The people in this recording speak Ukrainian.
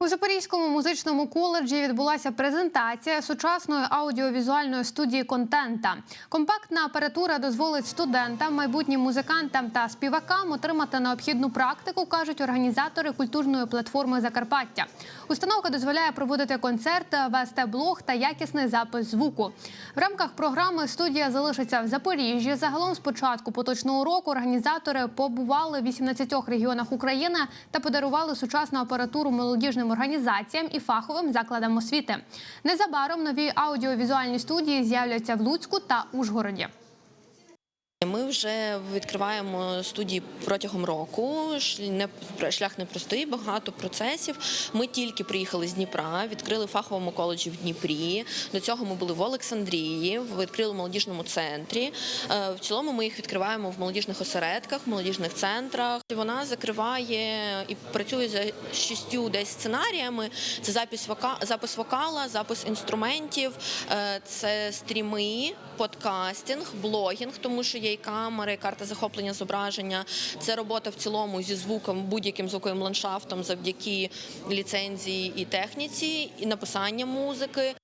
У Запорізькому музичному коледжі відбулася презентація сучасної аудіовізуальної студії контента. Компактна апаратура дозволить студентам, майбутнім музикантам та співакам отримати необхідну практику, кажуть організатори культурної платформи Закарпаття. Установка дозволяє проводити концерти, вести блог та якісний запис звуку. В рамках програми студія залишиться в Запоріжжі. Загалом з початку поточного року організатори побували в 18 регіонах України та подарували сучасну апаратуру молодіжним організаціям і фаховим закладам освіти. Незабаром нові аудіовізуальні студії з'являться в Луцьку та Ужгороді. Ми вже відкриваємо студії протягом року. Шлях непростий, багато процесів. Ми тільки приїхали з Дніпра, відкрили фаховому коледжі в Дніпрі. До цього ми були в Олександрії, відкрили в молодіжному центрі. Е, В цілому ми їх відкриваємо в молодіжних осередках, в молодіжних центрах. Вона закриває і працює за шістю десь сценаріями. Це запис вока, запис вокала, запис інструментів, е, це стріми, подкастинг, блогінг, тому що є камери, карта захоплення зображення. Це робота в цілому зі звуком, будь-яким звуковим ландшафтом завдяки ліцензії і техніці, і написання музики.